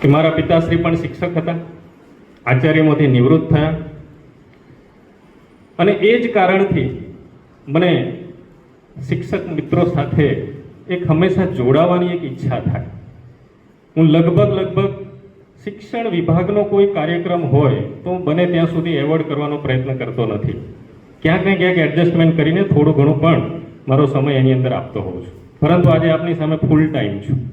કે મારા પિતાશ્રી પણ શિક્ષક હતા, આચાર્યમાંથી નિવૃત્ત થયા. અને એ જ કારણથી મને શિક્ષક મિત્રો સાથે એક હંમેશા જોડાવાની એક ઈચ્છા થાય. હું લગભગ લગભગ શિક્ષણ વિભાગનો કોઈ કાર્યક્રમ હોય તો બને ત્યાં સુધી એવોર્ડ કરવાનો પ્રયત્ન કરતો નથી. ક્યાંક ને ક્યાંક એડજસ્ટમેન્ટ કરીને થોડું ઘણું પણ મારો સમય એની અંદર આપતો હોઉં છું. પરંતુ આજે આપની સામે ફૂલ ટાઈમ છું.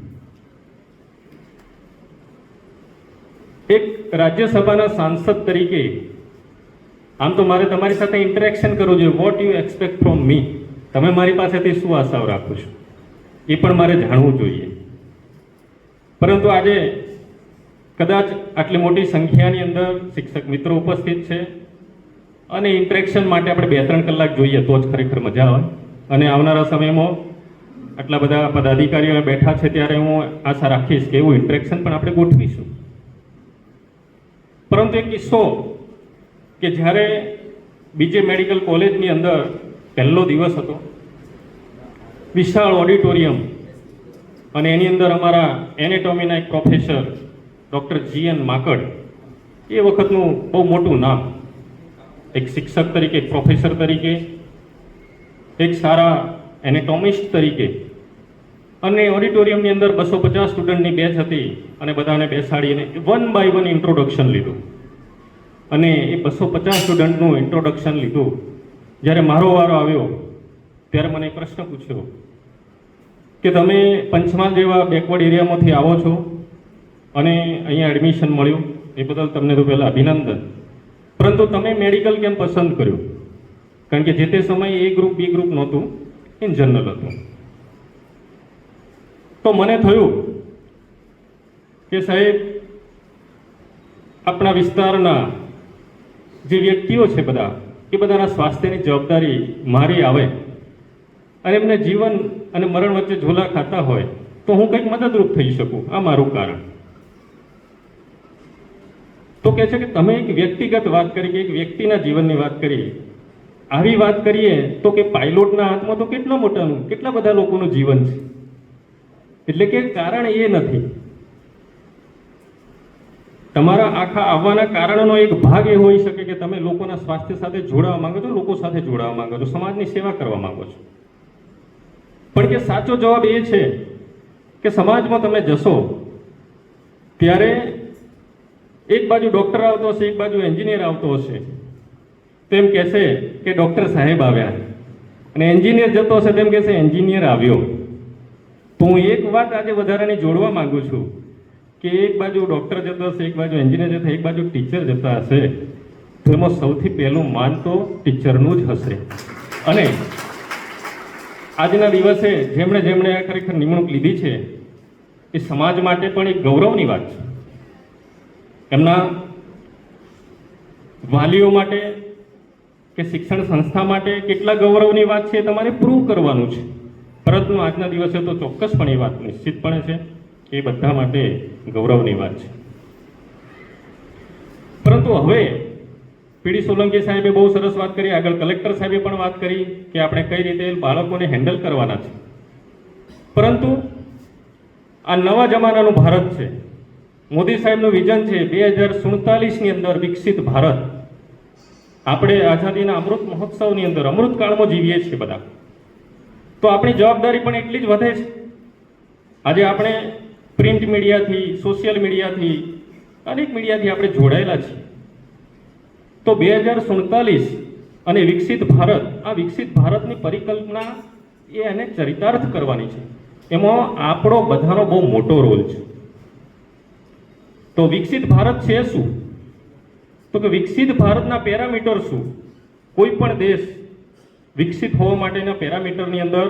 એક રાજ્યસભાના સાંસદ તરીકે આમ તો મારે તમારી સાથે ઇન્ટરેક્શન કરવું જોઈએ. What you expect from me તમે મારી પાસેથી શું આશાઓ રાખો છો? એ પણ મારે જાણવું જોઈએ. પરંતુ આજે કદાચ આટલી મોટી સંખ્યાની અંદર શિક્ષક મિત્રો ઉપસ્થિત છે અને ઇન્ટરેક્શન માટે આપણે બે ત્રણ કલાક જોઈએ તો જ ખરેખર મજા આવે. અને આવનારા સમયમાં આટલા બધા પદાધિકારીઓ બેઠા છે ત્યારે હું આશા રાખીશ કે એવું ઇન્ટરેક્શન પણ આપણે ગોઠવીશું. પરંતુ એક કિસ્સો કે જ્યારે બીજે મેડિકલ કોલેજની અંદર પહેલો દિવસ હતો, વિશાળ ઓડિટોરિયમ અને એની અંદર અમારા એનેટોમીના એક professor, doctor G N Makad, એ વખતનું બહુ મોટું નામ. એક શિક્ષક તરીકે પ્રોફેસર તરીકે, એક સારા એનેટોમિસ્ટ તરીકે અને ઓડિટોરિયમની અંદર બસો પચાસ સ્ટુડન્ટની બેચ હતી અને બધાને બેસાડીને વન બાય વન ઇન્ટ્રોડક્શન લીધું. અને એ બસો પચાસ સ્ટુડન્ટનું ઇન્ટ્રોડક્શન લીધું. જ્યારે મારો વારો આવ્યો, ત્યારે મને પ્રશ્ન પૂછ્યો કે તમે પંચમહાલ જેવા બેકવર્ડ એરિયામાંથી આવો છો? અને અહીંયા એડમિશન મળ્યું. એ બદલ તમને તો પહેલાં અભિનંદન. પરંતુ તમે મેડિકલ કેમ પસંદ કર્યું? કારણ કે જે તે સમયે એ ગ્રુપ બી ગ્રુપ નહોતું ઇન જનરલ હતું. તો મને થયું કે સાહેબ, આપણા વિસ્તારના જે વ્યક્તિઓ છે બધા, એ બધાના સ્વાસ્થ્યની જવાબદારી મારી આવે અને એમને જીવન અને મરણ વચ્ચે ઝોલા ખાતા હોય, તો હું કંઈક મદદરૂપ થઈ શકું. આ મારું કારણ. તો કહે છે કે તમે એક વ્યક્તિગત વાત કરી કે એક વ્યક્તિના જીવનની વાત કરી. આવી વાત કરીએ તો કે પાયલોટના હાથમાં તો કેટલા મોટાનું, કેટલા બધા લોકોનું જીવન છે? એટલે કે કારણ એ નથી. તમારા આખા આવવાના કારણનો એક ભાગ એ હોઈ શકે કે તમે લોકોના સ્વાસ્થ્ય સાથે જોડાવા માંગો છો, લોકો સાથે જોડાવા માંગો છો, સમાજની સેવા કરવા માંગો છો. પણ કે સાચો જવાબ એ છે કે સમાજમાં તમે જશો, ત્યારે એક બાજુ ડૉક્ટર આવતો હશે, એક બાજુ એન્જિનિયર આવતો હશે, તો એમ કહેશે કે ડૉક્ટર સાહેબ આવ્યા. અને એન્જિનિયર જતો હશે તેમ કહેશે એન્જિનિયર આવ્યો. તો હું એક વાત આજે વધારાની જોડવા માગું છું કે એક બાજુ ડૉક્ટર જતા હશે, એક બાજુ એન્જિનિયર જતા, એક બાજુ ટીચર જતા હશે, તો એમાં સૌથી પહેલું માન તો ટીચરનું જ હશે. અને આજના દિવસે જેમણે જેમણે આ ખરેખર નિમણૂક લીધી છે, એ સમાજ માટે પણ એક ગૌરવની વાત છે. એમના વાલીઓ માટે કે શિક્ષણ સંસ્થા માટે કેટલા ગૌરવની વાત છે તમારે પ્રૂવ કરવાનું છે. પરંતુ આજના દિવસે તો ચોક્કસપણે એ વાત નિશ્ચિતપણે છે એ બધા માટે ગૌરવની વાત છે. પરંતુ હવે પીડી સોલંકી સાહેબે બહુ સરસ વાત કરી, આગળ કલેક્ટર સાહેબે પણ વાત કરી કે આપણે કઈ રીતે બાળકોને હેન્ડલ કરવાના છે. પરંતુ આ નવા જમાનાનું ભારત છે. મોદી સાહેબનું વિઝન છે બે હજાર સુડતાલીસની અંદર વિકસિત ભારત. આપણે આઝાદીના અમૃત મહોત્સવની અંદર અમૃતકાળમાં જીવીએ છીએ બધા. તો આપણી જવાબદારી પણ એટલી જ વધે છે. આજે આપણે પ્રિન્ટ મીડિયાથી, સોશિયલ મીડિયાથી, અનેક મીડિયાથી આપણે જોડાયેલા છીએ. તો બે હજાર સુડતાલીસ અને વિકસિત ભારત, આ વિકસિત ભારતની પરિકલ્પના એ એને ચરિતાર્થ કરવાની છે. એમાં આપણો બધાનો બહુ મોટો રોલ છે. તો વિકસિત ભારત છે શું? તો કે વિકસિત ભારતના પેરામીટર શું? કોઈ પણ દેશ વિકસિત હોવા માટેના પેરામીટરની અંદર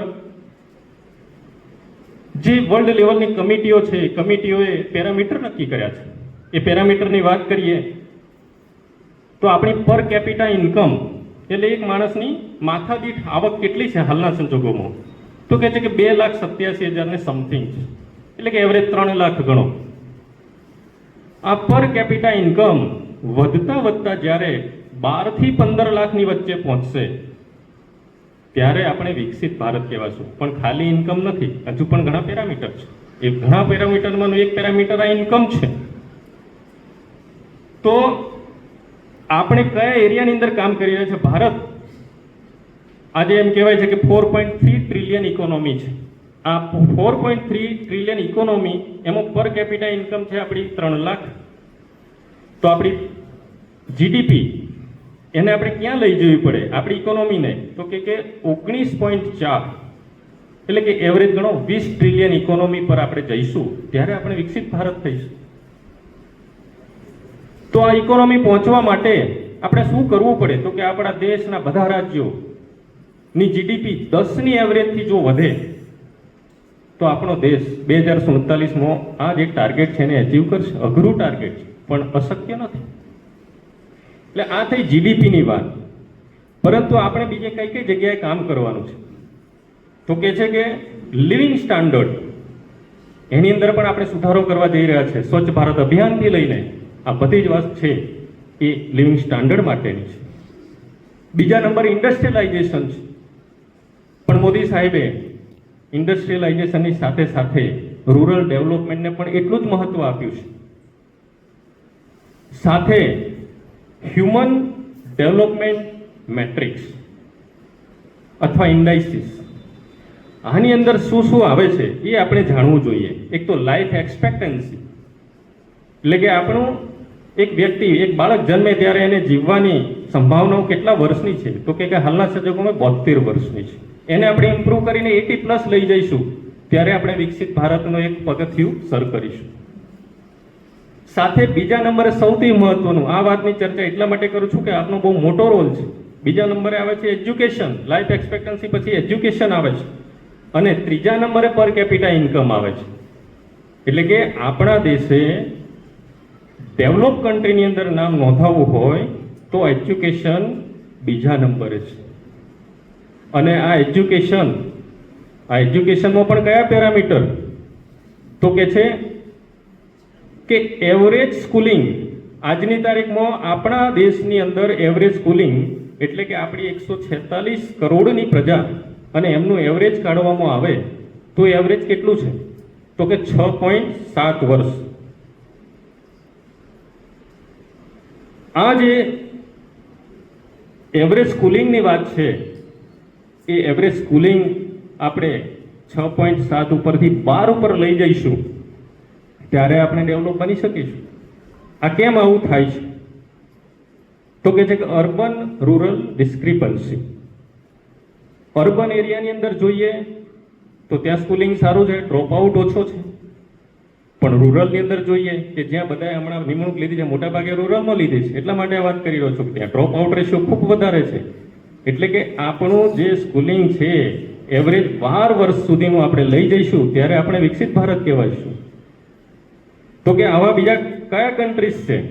જે વર્લ્ડ લેવલની કમિટીઓ છે કમિટીઓએ પેરામીટર નક્કી કર્યા છે. એ પેરામીટરની વાત કરીએ, તો આપણી પર કેપિટા ઇન્કમ એટલે એક માણસની માથાદીઠ આવક કેટલી છે હાલના સંજોગોમાં? તો કહે છે કે બે લાખ સત્યાસી હજાર ને સમથિંગ છે. એટલે કે એવરેજ ત્રણ લાખ ગણો. આ પર કેપિટા ઇન્કમ વધતા વધતા જ્યારે બારથી પંદર લાખની વચ્ચે પહોંચશે ત્યારે આપણે વિકસિત ભારત કહેવાશું. પણ ખાલી ઇન્કમ નથી, હજુ પણ ઘણા પેરામીટર છે. એ ઘણા પેરામીટરમાંનું એક પેરામીટર આ ઇન્કમ છે. તો આપણે કયા એરિયાની અંદર કામ કરી રહ્યા છે? ભારત આજે એમ કહેવાય છે કે four point three trillion economy છે. આ four point three trillion economy એમાં પર કેપિટા ઇન્કમ છે આપણી ત્રણ લાખ. તો આપણી જીડીપી એને આપણે ક્યાં લઈ જવી પડે? આપણી ઇકોનોમીને તો કે કે ઓગણીસ પોઈન્ટ ચાર. એટલે કે એવરેજ ગણો વીસ ટ્રિલિયન ઇકોનોમી પર આપણે જઈશું. ત્યારે આપણે વિકસિત ભારત થઈશું. તો આ ઇકોનોમી પહોંચવા માટે આપણે શું કરવું પડે? તો કે આપણા દેશના બધા રાજ્યો ની જીડીપી દસની એવરેજથી જો વધે, તો આપણો દેશ બે હજાર સુડતાલીસમાં આ જે ટાર્ગેટ છે એને અચીવ કરશે. અઘરું ટાર્ગેટ છે. પણ અશક્ય નથી. એટલે આ થઈ જીડીપીની વાત. પરંતુ આપણે બીજે કઈ કઈ જગ્યાએ કામ કરવાનું છે? તો કે છે કે લિવિંગ સ્ટાન્ડર્ડ એની અંદર પણ આપણે સુધારો કરવા જઈ રહ્યા છે. સ્વચ્છ ભારત અભિયાનથી લઈને આ બધી જ વાત છે એ લિવિંગ સ્ટાન્ડર્ડ માટેની છે. બીજા નંબર ઇન્ડસ્ટ્રીયલાઇઝેશન છે. પણ મોદી સાહેબે ઇન્ડસ્ટ્રીયલાઇઝેશનની સાથે સાથે રૂરલ ડેવલપમેન્ટને પણ એટલું જ મહત્વ આપ્યું છે. સાથે હ્યુમન ડેવલપમેન્ટ મેટ્રિક્સ અથવા ઇન્ડાઇસિસ. આની અંદર શું શું આવે છે એ આપણે જાણવું જોઈએ. એક તો લાઈફ એક્સપેક્ટન્સી એટલે કે આપણું એક વ્યક્તિ, એક બાળક જન્મે ત્યારે એને જીવવાની સંભાવનાઓ કેટલા વર્ષની છે? તો કે હાલના સંજોગોમાં બોતેર વર્ષની છે. એને આપણે ઇમ્પ્રૂવ કરીને એટી પ્લસ લઈ જઈશું. ત્યારે આપણે વિકસિત ભારતનો એક પગથિયું સર, કરીશું. સાથે બીજા નંબરે સૌથી મહત્વનું, આ વાતની ચર્ચા એટલા માટે કરું છું કે આપનો બહુ મોટો રોલ છે. બીજા નંબરે આવે છે એજ્યુકેશન, લાઈફ એક્સપેક્ટન્સી પછી એજ્યુકેશન આવે છે. અને ત્રીજા નંબરે પર કેપિટા ઇન્કમ આવે છે. એટલે કે આપણા દેશે ડેવલપ કન્ટ્રીની અંદર નામ નોંધાવવું હોય તો એજ્યુકેશન બીજા નંબરે છે. અને આ એજ્યુકેશન, આ એજ્યુકેશનમાં પણ કયા પેરામીટર? તો કે છે કે એવરેજ સ્કૂલિંગ આજની તારીખમાં આપણા દેશની અંદર એવરેજ સ્કૂલિંગ એટલે કે આપણી એકસો છેતાલીસ કરોડની પ્રજા અને એમનું એવરેજ કાઢવામાં આવે તો એવરેજ કેટલું છે? તો કે છ પોઈન્ટ સાત વર્ષ. આ જે એવરેજ સ્કૂલિંગની વાત છે, એ એવરેજ સ્કૂલિંગ આપણે છ પોઈન્ટ સાત ઉપરથી બાર ઉપર લઈ જઈશું. ત્યારે આપણે ડેવલપ બની શકીશું. આ કેમ આવું થાય છે? તો કે છે કે અર્બન રૂરલ ડિસ્ક્રિપન્સી અર્બન એરિયાની અંદર જોઈએ, તો ત્યાં સ્કૂલિંગ સારું છે ડ્રોપ આઉટ ઓછો છે. પણ રૂરલની અંદર જોઈએ કે જ્યાં બધાએ હમણાં નિમણૂક લીધી છે મોટાભાગે રૂરલમાં લીધી છે. એટલા માટે વાત કરી રહ્યો છું કે ત્યાં ડ્રોપ આઉટ રેશિયો ખૂબ વધારે છે. એટલે કે આપણું જે સ્કૂલિંગ છે એવરેજ બાર વર્ષ સુધીનું આપણે લઈ જઈશું, ત્યારે આપણે વિકસિત ભારત કહેવાઈશું. તો કે આવા બીજા કયા કન્ટ્રીઝ છે?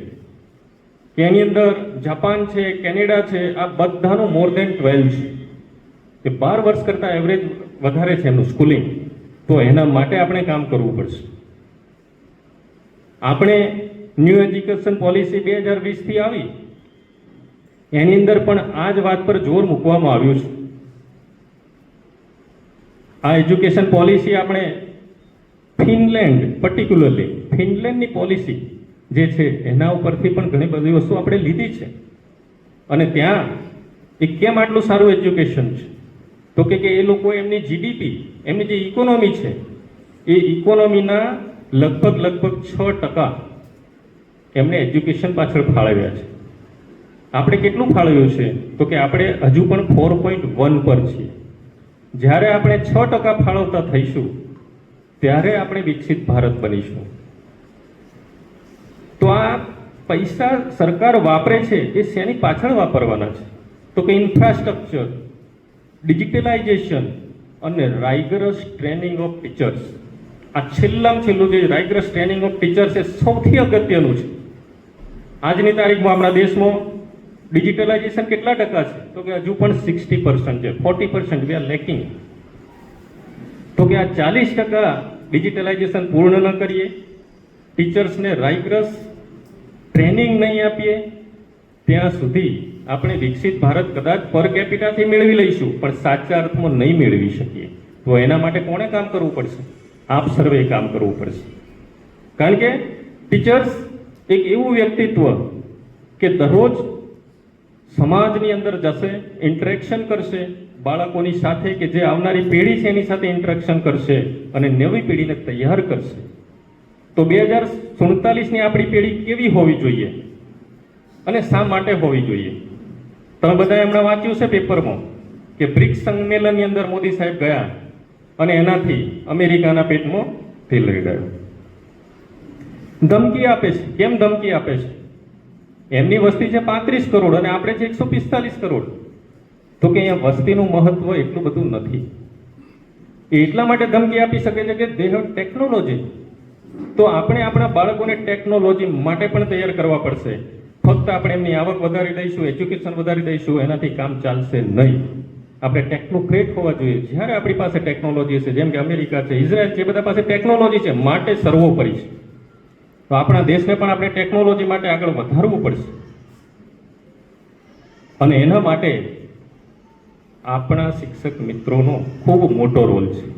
કે એની અંદર જાપાન છે, કેનેડા છે, આ બધાનું મોર દેન ટ્વેલ્વ છે. કે બાર વર્ષ કરતાં એવરેજ વધારે છે એમનું સ્કૂલિંગ તો એના માટે આપણે કામ કરવું પડશે. આપણે ન્યૂ એજ્યુકેશન પોલિસી બે હજાર વીસથી આવી. એની અંદર પણ આ જ વાત પર જોર મૂકવામાં આવ્યું છે. આ એજ્યુકેશન પોલિસી આપણે ફિનલેન્ડ પર્ટિક્યુલરલી ફિનલેન્ડની પોલિસી જે છે, એના ઉપરથી પણ ઘણી બધી વસ્તુ આપણે લીધી છે. અને ત્યાં એ કેમ આટલું સારું એજ્યુકેશન છે? તો કે એ લોકો એમની જીડીપી એમની જે ઇકોનોમી છે, એ ઇકોનોમીના લગભગ લગભગ છ ટકા એમને એજ્યુકેશન પાછળ ફાળવ્યા છે. આપણે કેટલું ફાળવ્યું છે? તો કે આપણે હજુ પણ ફોર પોઈન્ટ વન પર છીએ. જ્યારે આપણે છ ટકા ફાળવતા થઈશું, ત્યારે આપણે વિકસિત ભારત બનીશું. આ પૈસા સરકાર વાપરે છે, એ શેની પાછળ વાપરવાના છે? તો કે ઇન્ફ્રાસ્ટ્રક્ચર ડિજિટલાઇઝેશન અને રાઇગરસ ટ્રેનિંગ ઓફ ટીચર્સ આ છેલ્લામાં છેલ્લું જે રાઇગરસ ટ્રેનિંગ ઓફ ટીચર્સ એ સૌથી અગત્યનું છે. આજની તારીખમાં આપણા દેશમાં ડિજિટલાઇઝેશન કેટલા ટકા છે? તો કે હજુ પણ સિક્સટી પર્સન્ટ છે forty percent we are lacking તો કે આ ચાલીસ ટકા ડિજિટલાઇઝેશન પૂર્ણ ન કરીએ ટીચર્સને રાઇગરસ ટ્રેનિંગ નહીં આપીએ, ત્યાં સુધી આપણે વિકસિત ભારત કદાચ પર કેપિટાથી મેળવી લઈશું, પણ સાચા અર્થમાં નહીં મેળવી શકીએ. તો એના માટે કોણે કામ કરવું પડશે? આપ સર્વે કામ કરવું પડશે. કારણ કે ટીચર્સ એક એવું વ્યક્તિત્વ કે દરરોજ સમાજની અંદર જશે ઇન્ટરેક્શન કરશે, બાળકોની સાથે કે જે આવનારી પેઢી છે એની સાથે ઇન્ટરેક્શન કરશે અને નવી પેઢીને તૈયાર કરશે. તો બે હજાર સુડતાલીસની આપણી પેઢી કેવી હોવી જોઈએ? અને શા માટે હોવી જોઈએ? તમે બધાએ હમણાં વાંચ્યું છે પેપરમાં કે બ્રિક્સ સંમેલનની અંદર મોદી સાહેબ ગયા અને એનાથી અમેરિકાના પેટમાં રહી ગયો. ધમકી આપે છે. કેમ ધમકી આપે છે? એમની વસ્તી છે પાંત્રીસ કરોડ અને આપણે છે એકસો પિસ્તાલીસ કરોડ. તો કે અહીંયા વસ્તીનું મહત્વ એટલું બધું નથી. એટલા માટે ધમકી આપી શકે છે કે દે ટેકનોલોજી તો આપણે આપણા બાળકોને ટેકનોલોજી માટે પણ તૈયાર કરવા પડશે. ફક્ત આપણે એમની આવક વધારી દઈશું એજ્યુકેશન વધારી દઈશું, એનાથી કામ ચાલશે નહીં. આપણે ટેકનોક્રેટ હોવા જોઈએ. જ્યારે આપણી પાસે ટેકનોલોજી છે જેમ કે અમેરિકા છે, ઇઝરાયલ છે બધા પાસે ટેકનોલોજી છે, માટે સર્વોપરી છે. તો આપણા દેશને પણ આપણે ટેકનોલોજી માટે આગળ વધારવું પડશે. અને એના માટે આપણા શિક્ષક મિત્રોનો ખૂબ મોટો રોલ છે.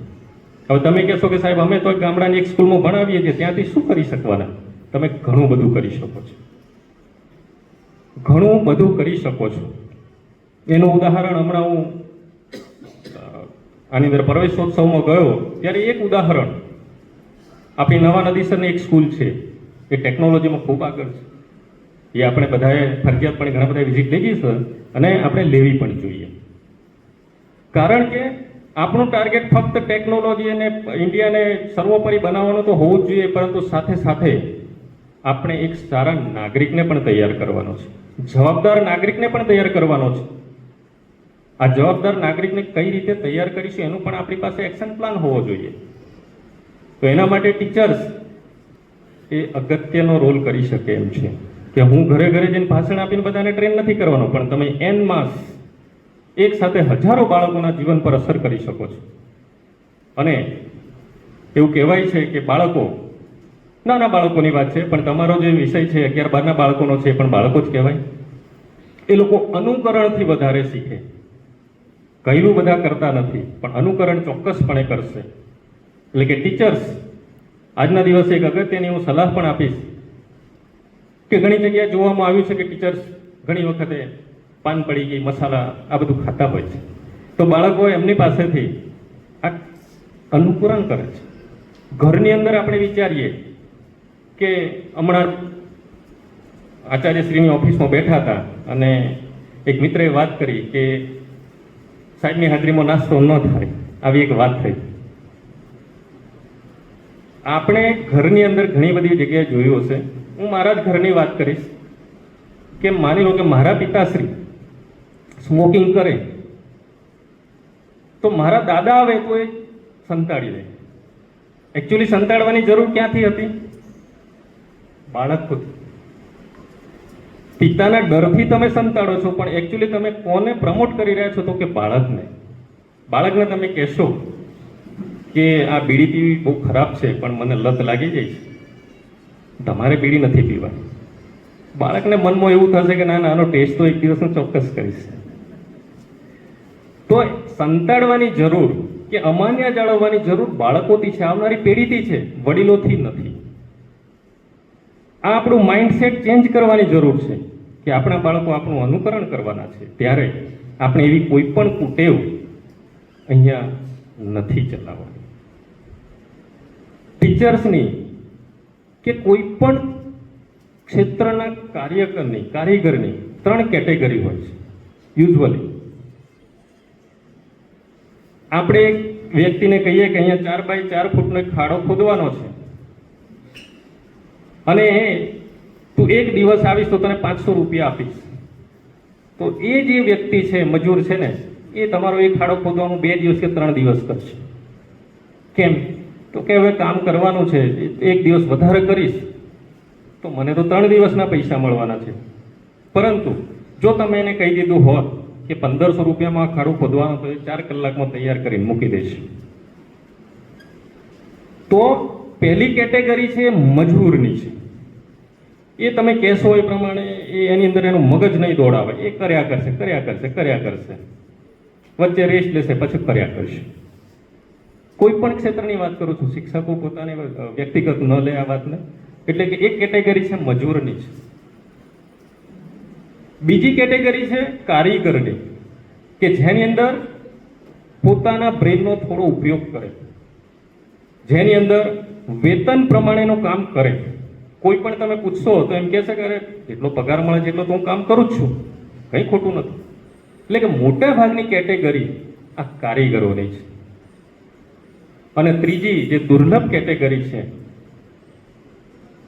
હવે તમે કહેશો કે સાહેબ, અમે તો ગામડાની એક સ્કૂલમાં ભણાવીએ છીએ, ત્યાંથી શું કરી શકવાના? તમે ઘણું બધું કરી શકો છો. ઘણું બધું કરી શકો છો. એનું ઉદાહરણ હમણાં હું આની અંદર પ્રવેશોત્સવમાં ગયો, ત્યારે એક ઉદાહરણ. આપણી નવા નદીસરની એક સ્કૂલ છે, એ ટેકનોલોજીમાં ખૂબ આગળ છે. એ આપણે બધાએ ફરજિયાતપણે ઘણા બધા વિઝિટ લેવી છે અને આપણે લેવી પણ જોઈએ. કારણ કે આપણું ટાર્ગેટ ફક્ત ટેકનોલોજી અને ઇન્ડિયાને સર્વોપરી બનાવવાનું તો હોવું જ જોઈએ, પરંતુ સાથે સાથે આપણે એક સારા નાગરિકને પણ તૈયાર કરવાનો છે. જવાબદાર નાગરિકને પણ તૈયાર કરવાનો છે. આ જવાબદાર નાગરિકને કઈ રીતે તૈયાર કરીશું એનું પણ આપણી પાસે એક્શન પ્લાન હોવો જોઈએ. તો એના માટે ટીચર્સ એ અગત્યનો રોલ કરી શકે એમ છે. કે હું ઘરે ઘરે જઈને ભાષણ આપીને બધાને ટ્રેન નથી કરવાનો, પણ તમે એન માસ એક સાથે હજારો બાળકોના જીવન પર અસર કરી શકો છો. અને એવું કહેવાય છે કે બાળકો, નાના બાળકોની વાત છે, પણ તમારો જે વિષય છે, અગિયાર બારના બાળકોનો છે પણ બાળકો જ કહેવાય. એ લોકો અનુકરણથી વધારે શીખે. કહેલું બધા કરતા નથી, પણ અનુકરણ ચોક્કસપણે કરશે. એટલે કે ટીચર્સ, આજના દિવસે એક અગત્યની હું સલાહ પણ આપીશ કે ઘણી જગ્યાએ જોવામાં આવ્યું છે કે ટીચર્સ ઘણી વખતે પાન પડી ગઈ, મસાલા, આ બધું ખાતા હોય છે. તો બાળકો એમની પાસેથી આ અનુકરણ કરે છે. ઘરની અંદર આપણે વિચારીએ કે હમણાં આચાર્યશ્રીની ઓફિસમાં બેઠા હતા અને એક મિત્રએ વાત કરી કે સાહેબની હાજરીમાં નાસ્તો ન થાય. આવી એક વાત થઈ. આપણે ઘરની અંદર ઘણી બધી જગ્યાએ જોયું હશે. હું મારા જ ઘરની વાત કરીશ કે માની લો કે મારા પિતાશ્રી સ્મોકિંગ કરે. તો મારા દાદા આવે તો એ સંતાડી દે એકચ્યુઅલી સંતાડવાની જરૂર ક્યાંથી હતી? બાળક પિતાના ડરથી તમે સંતાડો છો, પણ એકચ્યુઅલી તમે કોને પ્રમોટ કરી રહ્યા છો તો કે બાળકને? બાળકને તમે કહેશો કે આ બીડી પીવી બહુ ખરાબ છે, પણ મને લત લાગી જાય છે. તમારે બીડી નથી પીવાની. બાળકને મનમાં એવું થશે કે ના ના, આનો ટેસ્ટ તો એક દિવસનો ચોક્કસ કરીશ. તો સંતાડવાની જરૂર કે અમાન્ય જાળવવાની જરૂર બાળકોથી છે, આવનારી પેઢીથી છે, વડીલોથી નથી. આ આપણું માઇન્ડસેટ ચેન્જ કરવાની જરૂર છે કે આપણા બાળકો આપણું અનુકરણ કરવાના છે. ત્યારે આપણે એવી કોઈ પણ કુટેવ અહીંયા નથી ચલાવવાની. ટીચર્સની કે કોઈ પણ ક્ષેત્રના કાર્યકરની, કારીગરની ત્રણ કેટેગરી હોય છે. યુઝ્યુઅલી આપણે વ્યક્તિને કહીએ કે અહીંયા ચાર બાય ચાર ફૂટનો એક ખાડો ખોદવાનો છે. અને તું એક દિવસ આવીશ તો તને પાંચસો રૂપિયા આપીશ. તો એ જે વ્યક્તિ છે, મજૂર છે ને, એ તમારો એ ખાડો ખોદવાનું બે દિવસ કે ત્રણ દિવસ કરશે. કેમ? તો કે હવે કામ કરવાનું છે, એક દિવસ વધારે કરીશ, તો મને તો ત્રણ દિવસના પૈસા મળવાના છે. પરંતુ જો તમે એને કહી દીધું હોત કે પંદરસો રૂપિયામાં ખાડો ખોદવાનો તો ચાર કલાકમાં તૈયાર કરીને મૂકી દઈશ. તો પહેલી કેટેગરી છે મજૂરની છે. એ તમે કહેશો એ પ્રમાણે એ એની અંદર એનું મગજ નહીં દોડાવે. એ કર્યા કરશે કર્યા કરશે કર્યા કરશે. વચ્ચે રેસ્ટ લેશે, પછી કર્યા કરશે. કોઈ પણ ક્ષેત્રની વાત કરું છું, શિક્ષકો પોતાની વ્યક્તિગત ન લે આ વાતને. એટલે કે એક કેટેગરી છે મજૂરની છે. બીજી કેટેગરી છે કારીગરની, કે જેની અંદર પોતાના બ્રેનનો થોડો ઉપયોગ કરે. જેની અંદર વેતન પ્રમાણેનું કામ કરે. કોઈ પણ તમે પૂછશો તો એમ કહેશે કે અરે, જેટલો પગાર મળે છે એટલો તો હું કામ કરું જ છું. કંઈ ખોટું નથી. એટલે કે મોટા ભાગની કેટેગરી આ કારીગરોની છે. અને ત્રીજી જે દુર્લભ કેટેગરી છે,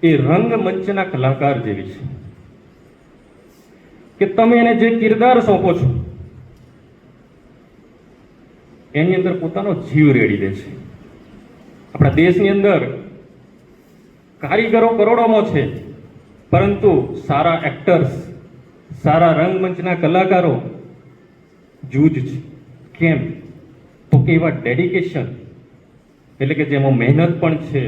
એ રંગમંચના કલાકાર જેવી છે. કે તમે એને જે કિરદાર સોંપો છો, એની અંદર પોતાનો જીવ રેડી દે છે. આપણા દેશની અંદર કારીગરો કરોડોમાં છે, પરંતુ સારા એક્ટર્સ સારા રંગમંચના કલાકારો જૂજ છે. કેમ? તો કે એવા ડેડિકેશન એટલે કે જેમાં મહેનત પણ છે,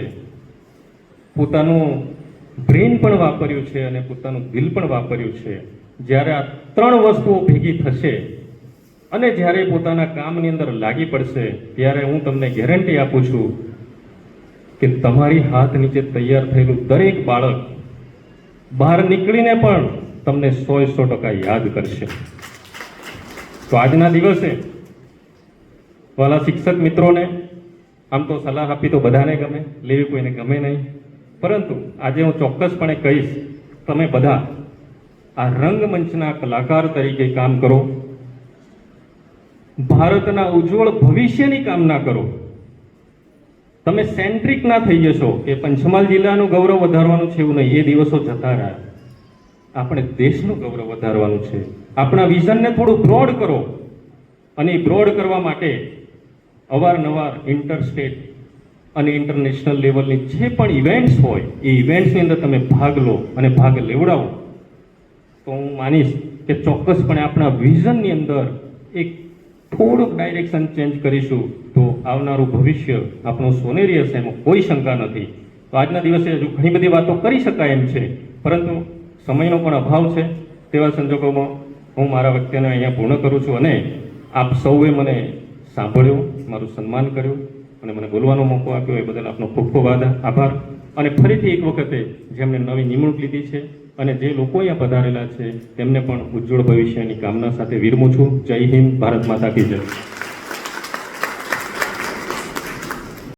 પોતાનું બ્રેન પણ વાપર્યું છે અને પોતાનું દિલ પણ વાપર્યું છે. જ્યારે આ ત્રણ વસ્તુઓ ભેગી થશે અને જ્યારે પોતાના કામની અંદર લાગી પડશે, ત્યારે હું તમને ગેરંટી આપું છું કે તમારી હાથ નીચે તૈયાર થયેલું દરેક બાળક બહાર નીકળીને પણ તમને સો સો ટકા યાદ કરશે. તો આજના દિવસે વાલા શિક્ષક મિત્રોને આમ તો સલાહ આપી તો બધાને ગમે, લેવી કોઈને ગમે નહીં. પરંતુ આજે હું ચોક્કસપણે કહીશ, તમે બધા આ રંગમંચના કલાકાર તરીકે કામ કરો. ભારતના ઉજ્જવળ ભવિષ્યની કામના કરો. તમે સેન્ટ્રિક ના થઈ જશો કે પંચમહાલ જિલ્લાનું ગૌરવ વધારવાનું છે એવું નહીં, એ દિવસો જતા રહ્યા. આપણે દેશનું ગૌરવ વધારવાનું છે. આપણા વિઝનને થોડું બ્રોડ કરો. અને બ્રોડ કરવા માટે અવારનવાર ઇન્ટર સ્ટેટ અને ઇન્ટરનેશનલ લેવલની જે પણ ઇવેન્ટ્સ હોય, એ ઇવેન્ટ્સની અંદર તમે ભાગ લો અને ભાગ લેવડાવો. તો હું માનીશ કે ચોક્કસપણે આપણા વિઝનની અંદર એક થોડુંક ડાયરેક્શન ચેન્જ કરીશું તો આવનારું ભવિષ્ય આપણું સોનેરી હશે, એમાં કોઈ શંકા નથી. તો આજના દિવસે હજુ ઘણી બધી વાતો કરી શકાય એમ છે, પરંતુ સમયનો પણ અભાવ છે. તેવા સંજોગોમાં હું મારા વ્યક્તિને અહીંયા પૂર્ણ કરું છું અને આપ સૌએ મને સાંભળ્યું, મારું સન્માન કર્યું. અને મને બોલવાનો મોકો આપ્યો, એ બદલ આપનો ખૂબ ખૂબ આભાર. અને ફરીથી એક વખતે જેમણે નવી નિમણૂક લીધી છે અને જે લોકો અહીંયા પધારેલા છે, તેમને પણ ઉજ્જવળ ભવિષ્યની કામના સાથે વિરમું છું. જય હિન્દ, ભારત માતા કી જય.